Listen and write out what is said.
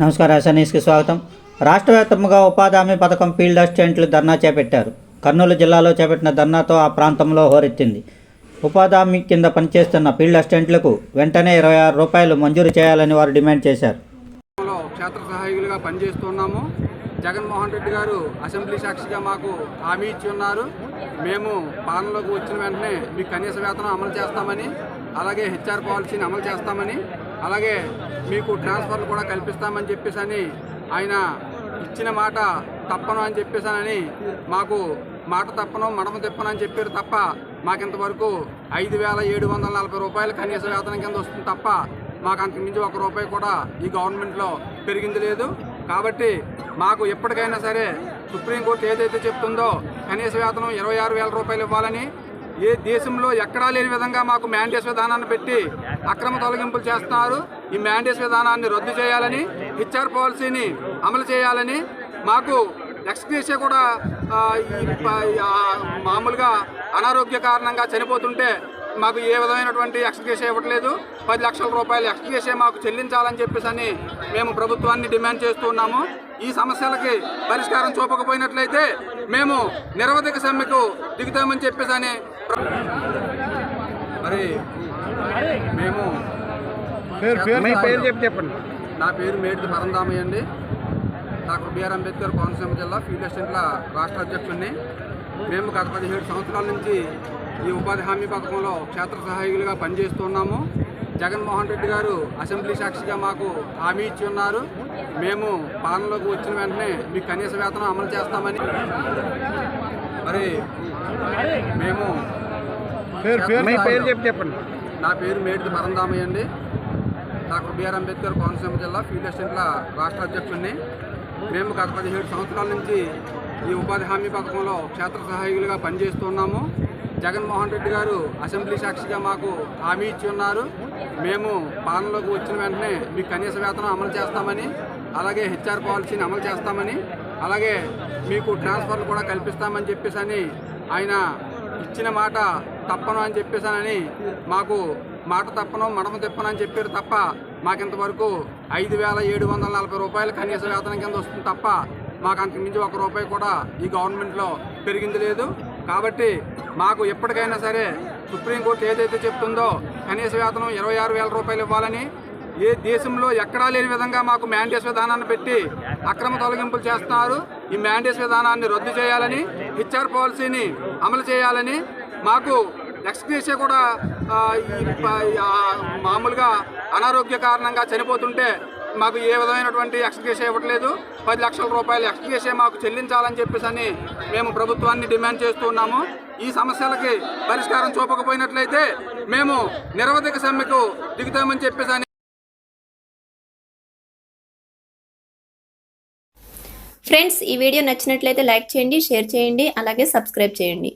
నమస్కారం ఎస్ఎన్ఎస్కి స్వాగతం. రాష్ట్ర వ్యాప్తంగా ఉపాధి హామీ పథకం ఫీల్డ్ అసిస్టెంట్లు ధర్నా చేపట్టారు. కర్నూలు జిల్లాలో చేపట్టిన ధర్నాతో ఆ ప్రాంతంలో హోరెత్తింది. ఉపాధి హామీ కింద పనిచేస్తున్న ఫీల్డ్ అసిస్టెంట్లకు వెంటనే ఇరవై ఆరు రూపాయలు మంజూరు చేయాలని వారు డిమాండ్ చేశారు. క్షేత్ర సహాయకులుగా పనిచేస్తున్నాము. జగన్మోహన్ రెడ్డి గారు అసెంబ్లీ సాక్షిగా మాకు హామీ ఇచ్చి ఉన్నారు. మేము పాలనలోకి వచ్చిన వెంటనే మీకు కనీస వేతనం అమలు చేస్తామని అలాగే హెచ్ఆర్ పాలసీని అమలు చేస్తామని అలాగే మీకు ట్రాన్స్ఫర్లు కూడా కల్పిస్తామని చెప్పేసి అని ఆయన ఇచ్చిన మాట తప్పను అని చెప్పేసానని మాకు మాట తప్పను మడమ తిప్పను అని చెప్పారు తప్ప మాకింతవరకు ఐదు వేల ఏడు వందల నలభై రూపాయలు కనీస వేతనం కింద వస్తుంది తప్ప మాకు అంతకు మించి ఒక రూపాయి కూడా ఈ గవర్నమెంట్లో పెరిగింది లేదు. కాబట్టి మాకు ఎప్పటికైనా సరే సుప్రీంకోర్టు ఏదైతే చెప్తుందో కనీస వేతనం ఇరవై ఆరు వేల రూపాయలు ఇవ్వాలని ఏ దేశంలో ఎక్కడా లేని విధంగా మాకు మ్యాండేస్ విధానాన్ని పెట్టి అక్రమ తొలగింపులు చేస్తున్నారు. ఈ మ్యాండేస్ విధానాన్ని రద్దు చేయాలని హెచ్ఆర్ పాలసీని అమలు చేయాలని మాకు ఎక్స్గ్రేషియా కూడా మామూలుగా అనారోగ్య కారణంగా చనిపోతుంటే మాకు ఏ విధమైనటువంటి ఎక్స్గ్రేషియా ఇవ్వట్లేదు. పది లక్షల రూపాయలు ఎక్స్గ్రేషియా మాకు చెల్లించాలని చెప్పేసి అని మేము ప్రభుత్వాన్ని డిమాండ్ చేస్తున్నాము ఈ సమస్యలకి పరిష్కారం చూపకపోయినట్లయితే మేము నిరవధిక సమ్మెకు దిగుతామని చెప్పేసి మరి మేము మీ పేరు చెప్పి చెప్పండి. నా పేరు మేడిది పరందామయ్య అండి. డాక్టర్ బిఆర్ అంబేద్కర్ కోనసీమ జిల్లా ఫీల్డ్ అసిస్టెంట్ల రాష్ట్ర అధ్యక్షుడిని. మేము గత పదిహేడు సంవత్సరాల నుంచి ఈ ఉపాధి హామీ పథకంలో క్షేత్ర సహాయకులుగా పనిచేస్తున్నాము జగన్మోహన్ రెడ్డి గారు అసెంబ్లీ సాక్షిగా మాకు హామీ ఇచ్చి ఉన్నారు. మేము పాలనలోకి వచ్చిన వెంటనే మీకు కనీస వేతనం అమలు చేస్తామని మరి మేము పేరు పేరు మీ పేరు చెప్పి చెప్పండి. నా పేరు మేడిది పరందామయ్య అండి. డాక్టర్ బిఆర్ అంబేద్కర్ కోనసీమ జిల్లా ఫీల్డ్ అసిస్టెంట్ల రాష్ట్ర అధ్యక్షుడిని మేము గత పదిహేడు సంవత్సరాల నుంచి ఈ ఉపాధి హామీ పథకంలో క్షేత్ర సహాయకులుగా పనిచేస్తున్నాము జగన్మోహన్ రెడ్డి గారు అసెంబ్లీ సాక్షిగా మాకు హామీ ఇచ్చి ఉన్నారు. మేము పాలనలోకి వచ్చిన వెంటనే మీకు కనీస వేతనం అమలు చేస్తామని అలాగే హెచ్ఆర్ పాలసీని అమలు చేస్తామని అలాగే మీకు ట్రాన్స్ఫర్లు కూడా కల్పిస్తామని చెప్పేసి అని ఆయన ఇచ్చిన మాట తప్పను అని చెప్పేసానని మాకు మాట తప్పను మడమ తిప్పను అని చెప్పారు తప్ప మాకింతవరకు ఐదు వేల ఏడు వందల నలభై రూపాయలు కనీస వేతనం కింద వస్తుంది తప్ప మాకు అంతకు మించి ఒక రూపాయి కూడా ఈ గవర్నమెంట్లో పెరిగింది లేదు. కాబట్టి మాకు ఎప్పటికైనా సరే సుప్రీంకోర్టు ఏదైతే చెప్తుందో కనీస వేతనం ఇరవై ఆరు వేల రూపాయలు ఇవ్వాలని ఏ దేశంలో ఎక్కడా లేని విధంగా మాకు మ్యాండేస్ విధానాన్ని పెట్టి అక్రమ తొలగింపులు చేస్తున్నారు. ఈ మ్యాండేస్ విధానాన్ని రద్దు చేయాలని హెచ్ఆర్ పాలసీని అమలు చేయాలని మాకు ఎక్స్గ్రేషియా కూడా మామూలుగా అనారోగ్య కారణంగా చనిపోతుంటే మాకు ఏ విధమైనటువంటి ఎక్స్గ్రేషియా ఇవ్వట్లేదు. పది లక్షల రూపాయలు ఎక్స్గ్రేషియా మాకు చెల్లించాలని చెప్పేసి అని మేము ప్రభుత్వాన్ని డిమాండ్ చేస్తున్నాము ఈ సమస్యలకి పరిష్కారం చూపకపోయినట్లయితే మేము నిరవధిక సమ్మెకు దిగుతామని చెప్పేసి ఫ్రెండ్స్ ఈ వీడియో నచ్చినట్లయితే లైక్ చేయండి షేర్ చేయండి అలాగే సబ్స్క్రైబ్ చేయండి.